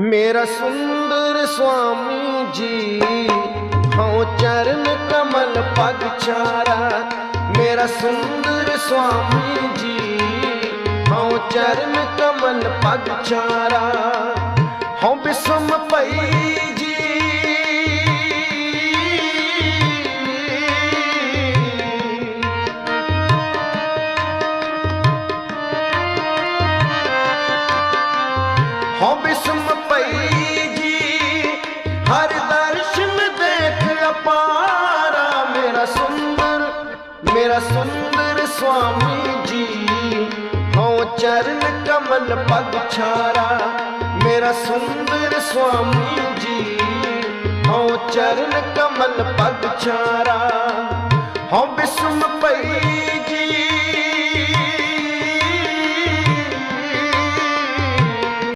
ਮੇਰਾ ਸੁੰਦਰ ਸੁਆਮੀ ਜੀ, ਹਉ ਚਰਨ ਕਮਲ ਪਗ ਚਾਰਾ ਮੇਰਾ ਸੁੰਦਰ ਸੁਆਮੀ ਜੀ, ਹਉ ਚਰਨ ਕਮਲ ਪਗ ਚਾਰਾ ਹਉ ਬਿਸਮ ਪਈ ਜੀ। ਮੇਰਾ ਸੁੰਦਰ ਸੁਆਮੀ ਜੀ। ਹਉ ਚਰਨ ਕਮਲ ਪਗ ਛਾਰਾ। ਮੇਰਾ ਸੁੰਦਰ ਸੁਆਮੀ ਜੀ। ਹਉ ਚਰਨ ਕਮਲ ਪਗ ਛਾਰਾ। ਹਉ ਬਿਸਮ ਪਈ